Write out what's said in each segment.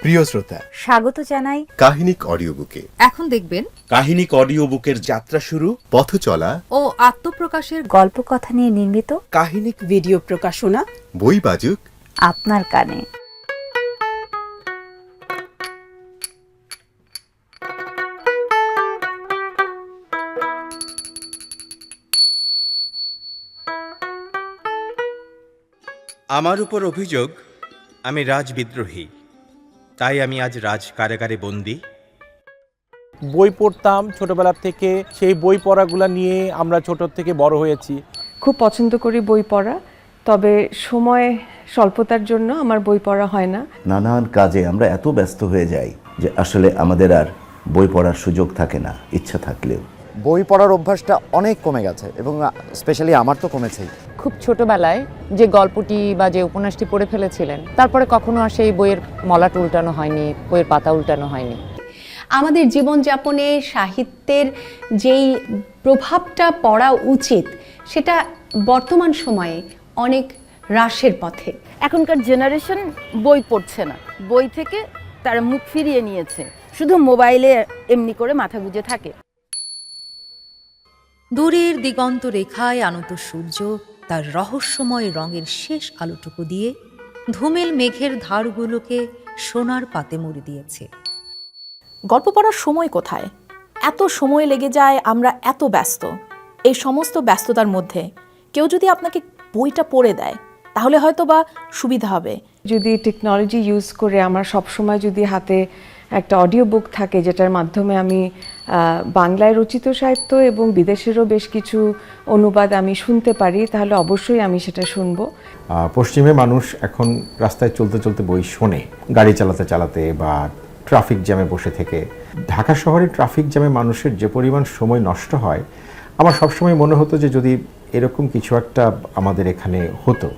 প্রিয় শ্রোতা স্বাগত জানাই কাহিনিক অডিও বুকে এখন দেখবেন কাহিনিক অডিও বুকের যাত্রা শুরু পথ চলা ও আত্মপ্রকাশের গল্প কথা নিয়ে নির্মিত কাহিনিক ভিডিও প্রকাশনা বই বাজুক আপনার কানে। আমার উপর অভিযোগ আমি রাজবিদ্রোহী তাই আমি আজ রাজ কারাগারে বন্দি। বই পড়তাম ছোটবেলার থেকে সেই বই পড়াগুলো নিয়ে আমরা ছোট থেকে বড় হয়েছি। খুব পছন্দ করি বই পড়া তবে সময় স্বল্পতার জন্য আমার বই পড়া হয় না। নানান কাজে আমরা এত ব্যস্ত হয়ে যাই যে আসলে আমাদের আর বই পড়ার সুযোগ থাকে না ইচ্ছা থাকলেও। বই পড়ার অভ্যাসটা অনেক কমে গেছে এবং স্পেশালি আমার তো কমেছেই। খুব ছোটবেলায় যে গল্পটি বা যে উপন্যাসটি পড়ে ফেলেছিলেন তারপরে কখনো আর সেই বইয়ের মলাট উল্টানো হয়নি বইয়ের পাতা উল্টানো হয়নি। আমাদের জীবনযাপনে সাহিত্যের যেই প্রভাবটা পড়া উচিত সেটা বর্তমান সময়ে অনেক হ্রাসের পথে। এখনকার জেনারেশন বই পড়ছে না। বই থেকে তারা মুখ ফিরিয়ে নিয়েছে। শুধু মোবাইলে এমনি করে মাথা গুজে থাকে। দূরের দিগন্ত রেখায় আনত সূর্য তার রহস্যময় রঙের শেষ আলোটুকু দিয়ে ধুমেল মেঘের ধারগুলোকে সোনার পাতে মুড়ে দিয়েছে। গল্প পড়ার সময় কোথায়? এত সময় লেগে যায় আমরা এত ব্যস্ত। এই সমস্ত ব্যস্ততার মধ্যে কেউ যদি আপনাকে বইটা পড়ে দেয় তাহলে হয়তো বা সুবিধা হবে। যদি টেকনোলজি ইউজ করে আমার সবসময় যদি হাতে একটা অডিও বুক থাকে যেটার মাধ্যমে আমি বাংলায় রচিত সাহিত্য এবং বিদেশেরও বেশ কিছু অনুবাদ আমি শুনতে পারি তাহলে অবশ্যই আমি সেটা শুনব। পশ্চিমে মানুষ এখন রাস্তায় চলতে চলতে বই শোনে গাড়ি চালাতে চালাতে বা ট্রাফিক জ্যামে বসে থেকে। ঢাকা শহরে ট্রাফিক জ্যামে মানুষের যে পরিমাণ সময় নষ্ট হয় আমার সবসময় মনে হতো যে যদি এরকম কিছু একটা আমাদের এখানে হতো।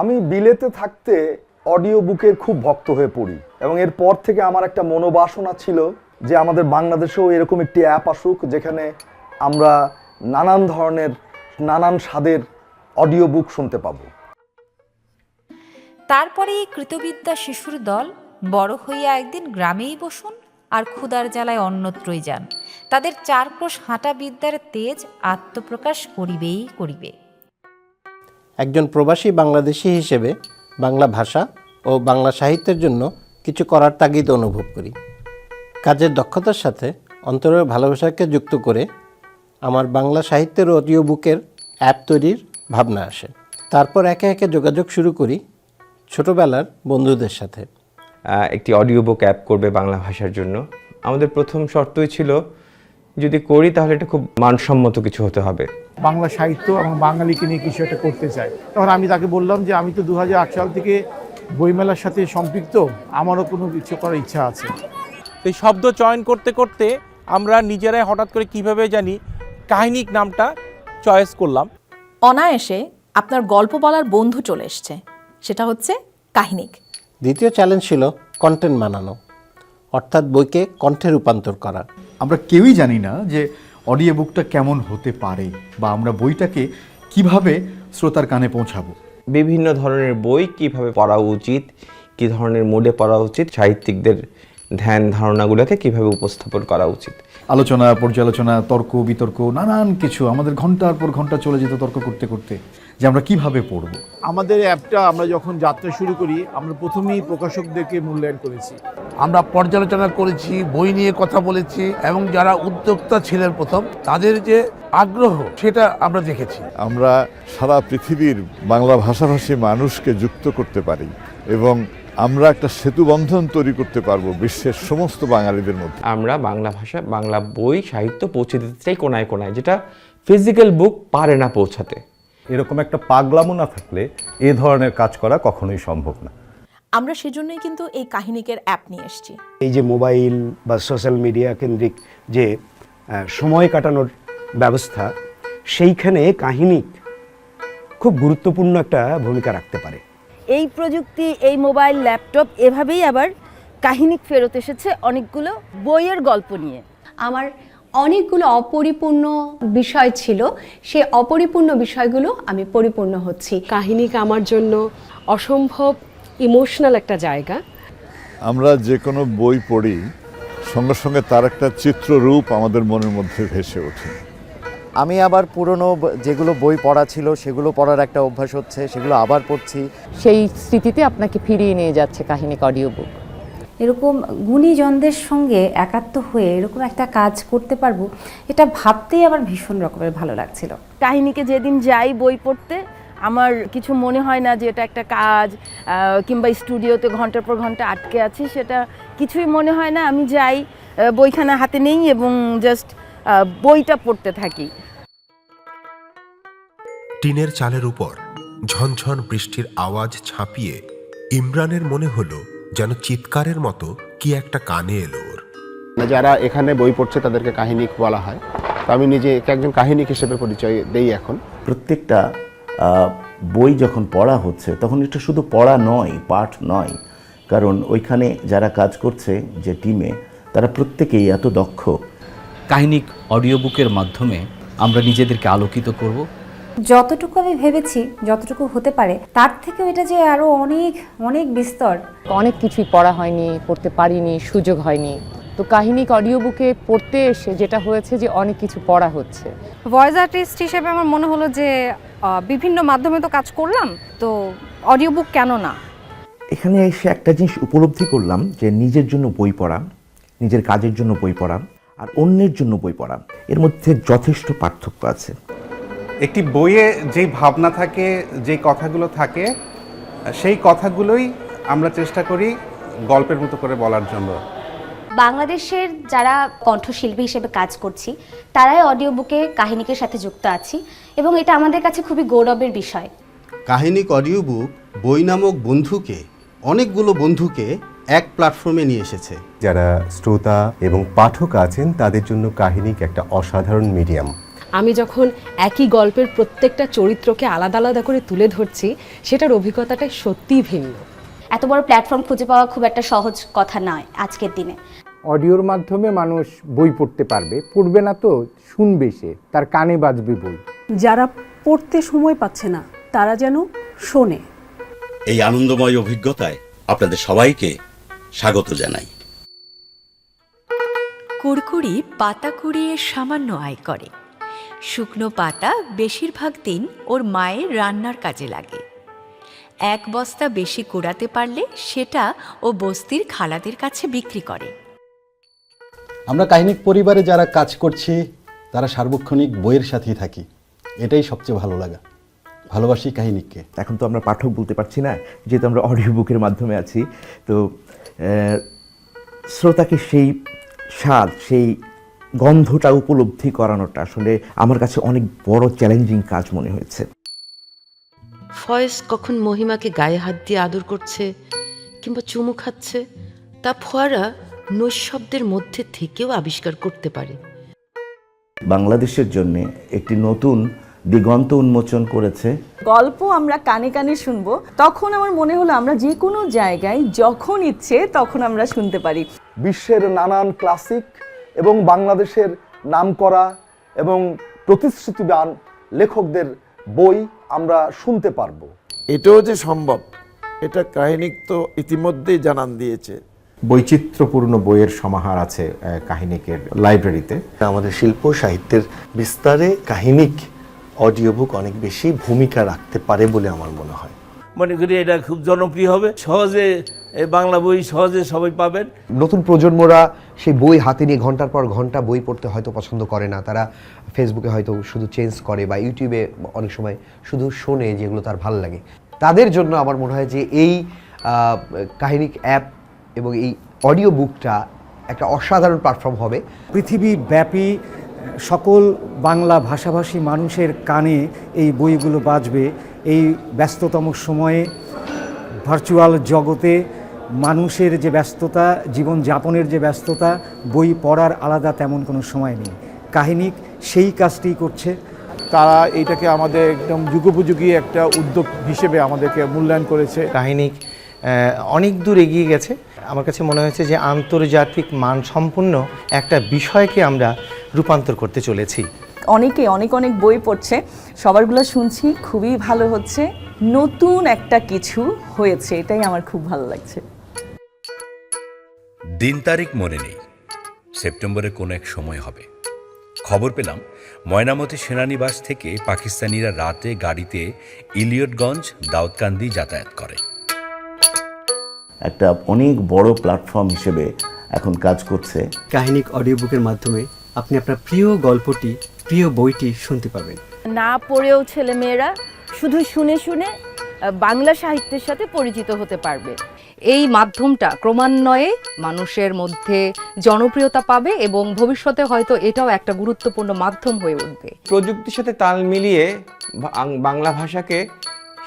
আমি বিলেতে থাকতে অডিও বুকের খুব ভক্ত হয়ে পড়ি। এবং এরপর থেকে আমার একটা মনোবাসনা ছিল যে আমাদের বাংলাদেশেও এরকম একটি অ্যাপ আসুক যেখানে আমরা নানান ধরনের নানান স্বাদের অডিও বুক শুনতে পাবো। তারপরে এই কৃতবিদ্যা শিশুর দল বড় হইয়া একদিন গ্রামেই বসুন আর ক্ষুদার জ্বালায় অন্যত্রই যান। তাদের চারক্রোশ হাঁটা বিদ্যার তেজ আত্মপ্রকাশ করিবেই করিবে। একজন প্রবাসী বাংলাদেশি হিসেবে বাংলা ভাষা ও বাংলা সাহিত্যের জন্য কিছু করার তাগিদ অনুভব করি। কাজের দক্ষতার সাথে অন্তরের ভালোবাসাকে যুক্ত করে আমার বাংলা সাহিত্যের অডিও বুকের অ্যাপ তৈরির ভাবনা আসে। তারপর একে একে যোগাযোগ শুরু করি ছোটবেলার বন্ধুদের সাথে। একটি অডিও বুক অ্যাপ করবে বাংলা ভাষার জন্য। আমাদের প্রথম শর্তই ছিল যদি করি তাহলে এটা খুব মানসম্মত কিছু হতে হবে। বাংলা সাহিত্য এবং বাঙালিকে নিয়ে কিছু একটা করতে চাই। তখন আমি তাকে বললাম যে আমি তো দু সাল থেকে বইমেলার সাথে সম্পৃক্ত। আমারও কোনো কিছু করার ইচ্ছা আছে। এই শব্দ চয়ন করতে করতে আমরা নিজেরাই হঠাৎ করে কীভাবে জানি কাহিনিক নামটা চয়েস করলাম। অনায়াসে আপনার গল্প বলার বন্ধু চলে এসছে। সেটা হচ্ছে কাহিনিক। দ্বিতীয় চ্যালেঞ্জ ছিল কন্টেন্ট বানানো অর্থাৎ বইকে কণ্ঠে রূপান্তর করা। আমরা কেউই জানি না যে অডিও বুকটা কেমন হতে পারে বা আমরা বইটাকে কীভাবে শ্রোতার কানে পৌঁছাবো। বিভিন্ন ধরনের বই কীভাবে পড়া উচিত কি ধরনের মোডে পড়া উচিত সাহিত্যিকদের ধ্যান ধারণাগুলোকে কীভাবে উপস্থাপন করা উচিত। আলোচনা পর্যালোচনা তর্ক বিতর্ক নানান কিছু আমাদের ঘণ্টার পর ঘণ্টা চলে যেত তর্ক করতে করতে। যে আমরা কীভাবে পড়ব? আমাদের অ্যাপটা আমরা যখন যাত্রা শুরু করি আমরা প্রথমেই প্রকাশকদেরকে মূল্যায়ন করেছি। আমরা পর্যালোচনা করেছি বই নিয়ে কথা বলেছি এবং যারা উদ্যোক্তা ছিলেন প্রথম তাদের যে আগ্রহ সেটা আমরা দেখেছি। আমরা সারা পৃথিবীর বাংলা ভাষাভাষী মানুষকে যুক্ত করতে পারি এবং আমরা একটা সেতু বন্ধন তৈরি করতে পারব বিশ্বের সমস্ত বাঙালিদের মধ্যে। আমরা বাংলা ভাষা বাংলা বই সাহিত্য পৌঁছে দিতে চাই কোনায় কোনায় যেটা ফিজিক্যাল বুক পারে না পৌঁছাতে। এরকম একটা পাগলামো না থাকলে এ ধরনের কাজ করা কখনোই সম্ভব না। আমরা সেজন্যই কিন্তু এই কাহিনিকের অ্যাপ নিয়ে এসেছি। এই যে মোবাইল বা সোশ্যাল মিডিয়া কেন্দ্রিক যে সময় কাটানোর ব্যবস্থা সেইখানে কাহিনী খুব গুরুত্বপূর্ণ একটা ভূমিকা রাখতে পারে। এই প্রযুক্তি এই মোবাইল ল্যাপটপ এভাবেই আবার কাহিনিক ফেরত এসেছে অনেকগুলো বইয়ের গল্প নিয়ে। আমার অনেকগুলো অপরিপূর্ণ বিষয় ছিল সেই অপরিপূর্ণ বিষয়গুলো আমি পরিপূর্ণ হচ্ছি। কাহিনীক আমার জন্য অসম্ভব ইমোশনাল একটা জায়গা। আমরা যে কোনো বই পড়ি সঙ্গে সঙ্গে তার একটা চিত্ররূপ আমাদের মনের মধ্যে ভেসে ওঠে। আমি আবার পুরনো ব- যেগুলো বই পড়া ছিল সেগুলো পড়ার একটা অভ্যাস হচ্ছে সেগুলো আবার পড়ছি। সেই স্মৃতিতে আপনাকে ফিরিয়ে নিয়ে যাচ্ছে কাহিনিক অডিও বুক। এরকম গুণীজনদের সঙ্গে একাত্ম হয়ে এরকম একটা কাজ করতে পারব এটা ভাবতেই আমার ভীষণ রকমের ভালো লাগছিল। কাহিনীকে যেদিন যাই বই পড়তে আমার কিছু মনে হয় না যে এটা একটা কাজ কিংবা স্টুডিওতে ঘণ্টার পর ঘণ্টা আটকে আছি সেটা কিছুই মনে হয় না। আমি যাই বইখানা হাতে নেই এবং জাস্ট বইটা পড়তে থাকি। টিনের চালের উপর ঝনঝন বৃষ্টির আওয়াজ ছাপিয়ে ইমরানের মনে হলো যেন চিৎকারের মতো কি একটা কানে এলো ওর। যারা এখানে বই পড়ছে তাদেরকে কাহিনিক বলা হয়। তো আমি নিজে একজন কাহিনিক হিসেবে পরিচয় দেই এখন। প্রত্যেকটা বই যখন পড়া হচ্ছে তখন এটা শুধু পড়া নয় পাঠ নয়। কারণ ওইখানে যারা কাজ করছে যে টিমে তারা প্রত্যেকেই এত দক্ষ। কাহিনিক অডিও বুকের মাধ্যমে আমরা নিজেদেরকে আলোকিত করব। যতটুকু আমি ভেবেছি যতটুকু হতে পারে তার থেকেও এটা যে আরও অনেক অনেক বিস্তর। অনেক কিছুই পড়া হয়নি পড়তে পারিনি সুযোগ হয়নি। তো কাহিনিক অডিও বুকে পড়তে এসে যেটা হয়েছে যে অনেক কিছু পড়া হচ্ছে। ভয়েস আর্টিস্ট হিসেবে আমার মনে হলো যে বিভিন্ন মাধ্যমে তো কাজ করলাম তো অডিও বুক কেন না? এখানে এসে একটা জিনিস উপলব্ধি করলাম যে নিজের জন্য বই পড়া নিজের কাজের জন্য বই পড়া আর অন্যের জন্য বই পড়া এর মধ্যে যথেষ্ট পার্থক্য আছে। একটি বইয়ে যেই ভাবনা থাকে যেই কথাগুলো থাকে সেই কথাগুলোই আমরা চেষ্টা করি গল্পের মতো করে বলার জন্য। বাংলাদেশের যারা কণ্ঠশিল্পী হিসেবে কাজ করছি তারাই অডিও বুকে কাহিনীকের সাথে যুক্ত আছি এবং এটা আমাদের কাছে খুবই গৌরবের বিষয়। কাহিনিক অডিও বুক বই নামক বন্ধুকে অনেকগুলো বন্ধুকে এক প্ল্যাটফর্মে নিয়ে এসেছে। যারা শ্রোতা এবং পাঠক আছেন তাদের জন্য কাহিনিক একটা অসাধারণ মিডিয়াম আমি যখন একই গল্পের প্রত্যেকটা চরিত্রকে আলাদা আলাদা করে তুলে ধরছি সেটার অভিজ্ঞতাটা সত্যিই ভিন্ন। এত বড় প্ল্যাটফর্ম খুঁজে পাওয়া খুব একটা সহজ কথা নয় আজকের দিনে। অডিওর মাধ্যমে মানুষ বই পড়তে পারবে পড়বে না তো শুনবে সে তার কানে বাজবে বই। যারা পড়তে সময় পাচ্ছে না তারা যেন শোনে। এই আনন্দময় অভিজ্ঞতায় আপনাদের সবাইকে স্বাগত জানাই। কুড়কুড়ি পাতা কুড়িয়ে সামান্য আয় করে। শুকনো পাতা বেশিরভাগ দিন ওর মায়ের রান্নার কাজে লাগে। এক বস্তা বেশি কুড়াতে পারলে সেটা ও বস্তির খালাদের কাছে বিক্রি করে। আমরা কাহিনিক পরিবারে যারা কাজ করছি তারা সার্বক্ষণিক বইয়ের সাথেই থাকি। এটাই সবচেয়ে ভালো লাগা। ভালোবাসি কাহিনিককে। এখন তো আমরা পাঠক বলতে পারছি না যেহেতু আমরা অডিও বুকের মাধ্যমে আছি। তো শ্রোতাকে সেই স্বাদ সেই গন্ধটা উপলব্ধি করানোটা আসলে আমার কাছে অনেক বড় চ্যালেঞ্জিং কাজ মনে হয়েছে। ফয়েজ কখন মহিমাকে গায়ে হাত দিয়ে আদর করছে কিংবা চুমু খাচ্ছে তা ফোয়ারা নৈশব্দের মধ্যে থেকেও আবিষ্কার করতে পারে। বাংলাদেশের জন্য একটি নতুন দিগন্ত উন্মোচন করেছে। গল্প আমরা কানে কানে শুনব তখন আমার মনে হলো আমরা যে কোনো জায়গায় যখন ইচ্ছে তখন আমরা শুনতে পারি। বিশ্বের নানান ক্লাসিক এবং বাংলাদেশের নামকরা এবং প্রতিশ্রুতিবান লেখকদের বই আমরা শুনতে পারব। এটাও যে সম্ভব এটা কাহিনিক তো ইতিমধ্যেই জানান দিয়েছে। বৈচিত্র্যপূর্ণ বইয়ের সমাহার আছে কাহিনিকের লাইব্রেরিতে। আমাদের শিল্প সাহিত্যের বিস্তারে কাহিনিক অডিও বুক অনেক বেশি ভূমিকা রাখতে পারে বলে আমার মনে হয়। মনে করি এটা খুব জনপ্রিয় হবে। সহজে এ বাংলা বই সহজে সবাই পাবেন। নতুন প্রজন্মরা সেই বই হাতে নিয়ে ঘণ্টার পর ঘণ্টা বই পড়তে হয়তো পছন্দ করে না। তারা ফেসবুকে হয়তো শুধু চেঞ্জ করে বা ইউটিউবে অনেক সময় শুধু শোনে যেগুলো তার ভালো লাগে। তাদের জন্য আমার মনে হয় যে এই কাহিনিক অ্যাপ এবং এই অডিও বুকটা একটা অসাধারণ প্ল্যাটফর্ম হবে। পৃথিবী ব্যাপী সকল বাংলা ভাষাভাষী মানুষের কানে এই বইগুলো বাজবে। এই ব্যস্ততম সময়ে ভার্চুয়াল জগতে মানুষের যে ব্যস্ততা জীবনযাপনের যে ব্যস্ততা বই পড়ার আলাদা তেমন কোনো সময় নেই। কাহিনিক সেই কাজটি করছে। তারা এইটাকে আমাদের একদম যুগোপযোগী একটা উদ্যোগ হিসেবে আমাদেরকে মূল্যায়ন করেছে। কাহিনিক অনেক দূর এগিয়ে গেছে। আমার কাছে মনে হয়েছে যে আন্তর্জাতিক মানসম্পন্ন একটা বিষয়কে আমরা রূপান্তর করতে চলেছি। অনেকে অনেক অনেক বই পড়ছে সবারগুলো শুনছি খুবই ভালো হচ্ছে। নতুন একটা কিছু হয়েছে এটাই আমার খুব ভালো লাগছে। দিন তারিখ মনে নেই। সেপ্টেম্বরে কোনো এক সময় হবে। খবর পেলাম ময়নামতি সেনানিবাস থেকে পাকিস্তানিরা রাতে গাড়িতে ইলিয়টগঞ্জ দাউদকান্দি যাতায়াত করে। একটা অনেক বড় প্ল্যাটফর্ম হিসেবে এখন কাজ করছে। কাহিনিক অডিও বুকের মাধ্যমে আপনি আপনার প্রিয় গল্পটি প্রিয় বইটি শুনতে পাবেন। না পড়েও ছেলেমেয়েরা শুধু শুনে শুনে বাংলা সাহিত্যের সাথে পরিচিত হতে পারবে। এই মাধ্যমটা ক্রমান্বয়ে মানুষের মধ্যে জনপ্রিয়তা পাবে এবং ভবিষ্যতে হয়তো এটাও একটা গুরুত্বপূর্ণ মাধ্যম হয়ে উঠবে। প্রযুক্তির সাথে তাল মিলিয়ে বাংলা ভাষাকে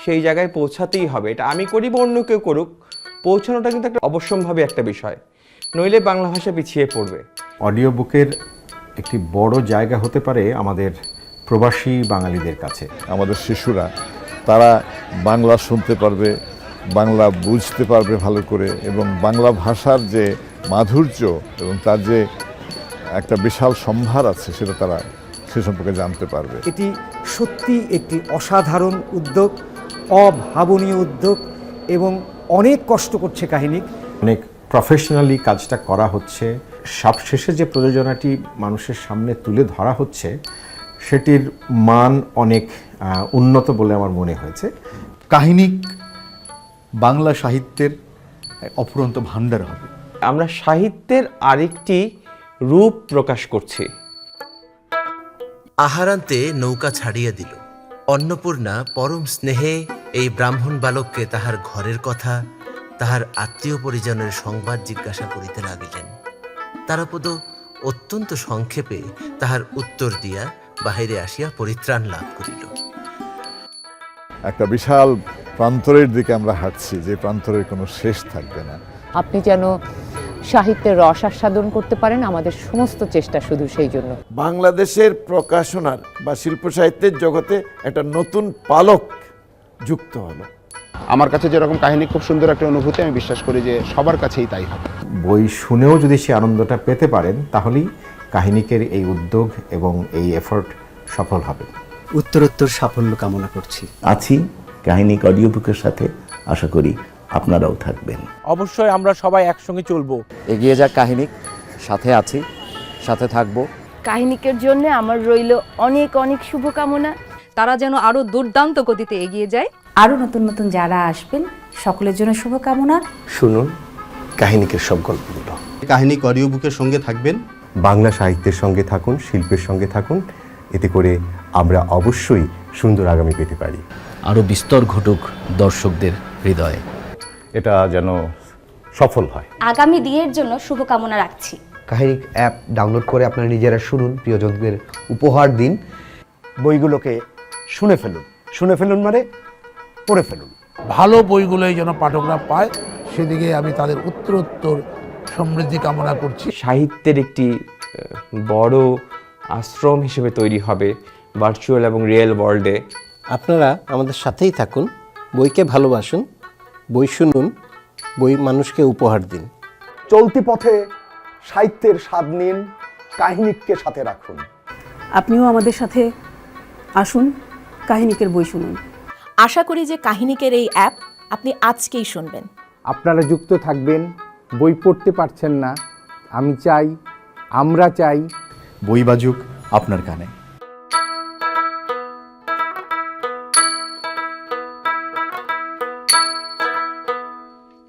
সেই জায়গায় পৌঁছাতেই হবে। এটা আমি করি বা অন্য কেউ করুক পৌঁছানোটা কিন্তু একটা অবশ্যম্ভাবী একটা বিষয়। নইলে বাংলা ভাষা পিছিয়ে পড়বে। অডিও বুকের একটি বড় জায়গা হতে পারে আমাদের প্রবাসী বাঙালিদের কাছে। আমাদের শিশুরা তারা বাংলা শুনতে পারবে বাংলা বুঝতে পারবে ভালো করে এবং বাংলা ভাষার যে মাধুর্য এবং তার যে একটা বিশাল সম্ভার আছে সেটা তারা সে সম্পর্কে জানতে পারবে। এটি সত্যি একটি অসাধারণ উদ্যোগ অভাবনীয় উদ্যোগ এবং অনেক কষ্ট করছে কাহিনী। অনেক প্রফেশনালি কাজটা করা হচ্ছে। সবশেষে যে প্রযোজনাটি মানুষের সামনে তুলে ধরা হচ্ছে সেটির মান অনেক আহ, উন্নত বলে আমার মনে হয়েছে। কাহিনিক বাংলা সাহিত্যের অফুরন্ত ভাণ্ডার হবে। আমরা সাহিত্যের আরেকটি রূপ প্রকাশ করছি। আহারান্তে নৌকা ছাড়িয়া দিল। অন্নপূর্ণা পরম স্নেহে এই ব্রাহ্মণ বালককে তাহার ঘরের কথা তাহার আত্মীয় পরিজনের সংবাদ জিজ্ঞাসা করিতে লাগিলেন। তারাপদ অত্যন্ত সংক্ষেপে তাহার উত্তর দিয়া বাহিরে আসিয়া পরিত্রাণ লাভ করিল। একটা বিশাল প্রান্তরের দিকে আমরা হাঁটছি যে প্রান্তরের কোনো শেষ থাকবে না। আপনি যেন সাহিত্যের রস আস্বাদন করতে পারেন আমাদের সমস্ত চেষ্টা শুধু সেই জন্য। বাংলাদেশের প্রকাশনার বা শিল্প সাহিত্যের জগতে একটা নতুন পালক যুক্ত হলো। আমার কাছে যেরকম কাহিনী খুব সুন্দর একটা অনুভূতি আমি বিশ্বাস করি যে সবার কাছেই তাই হবে। বই শুনেও যদি সে আনন্দটা পেতে পারেন তাহলেই কাহিনিকের এই উদ্যোগ এবং এই এফোর্ট সফল হবে। উত্তরোত্তর সাফল্য কামনা করছি। আছি কাহিনী অডিও বুকের সাথে। আশা করি আপনারাও থাকবেন। অবশ্যই আমরা সবাই একসঙ্গে চলবো। এগিয়ে যাক কাহিনী সাথে আছি সাথে থাকব। কাহিনিকের জন্য আমার রইল অনেক অনেক শুভকামনা। তারা যেন আরও দুর্দান্ত গতিতে এগিয়ে যায়। আরও নতুন নতুন যারা আসবেন সকলের জন্য শুভকামনা। শুনুন কাহিনিকের সব গল্পগুলো। কাহিনী অডিও বুকের সঙ্গে থাকবেন। বাংলা সাহিত্যের সঙ্গে থাকুন শিল্পের সঙ্গে থাকুন। এতে করে আমরা অবশ্যই সুন্দর আগামী পেতে পারি। আরও বিস্তর ঘটুক দর্শকদের হৃদয়ে। এটা যেন সফল হয়। আগামী দিনের জন্য শুভকামনা রাখছি। কাহিনী অ্যাপ ডাউনলোড করে আপনারা নিজেরা শুনুন প্রিয়জনদের উপহার দিন। বইগুলোকে শুনে ফেলুন। শুনে ফেলুন মানে পড়ে ফেলুন। ভালো বইগুলোই যেন পাঠকরা পায় সেদিকে আমি তাদের উত্তরোত্তর সমৃদ্ধি কামনা করছি। সাহিত্যের একটি বড় আশ্রম হিসেবে তৈরি হবে ভার্চুয়াল এবং রিয়েল ওয়ার্ল্ডে আপনারা আমাদের সাথেই থাকুন বইকে ভালোবাসুন বই শুনুন বই মানুষকে উপহার দিন। চলতি পথে সাহিত্যের স্বাদ নিন কাহিনীকে সাথে রাখুন। আপনিও আমাদের সাথে আসুন কাহিনিকের বই শুনুন। আশা করি যে কাহিনিকের এই অ্যাপ আপনি আজকেই শুনবেন। আপনারা যুক্ত থাকবেন বই পড়তে পারছেন না। আমি চাই আমরা চাই। বই বাজুক আপনার কানে।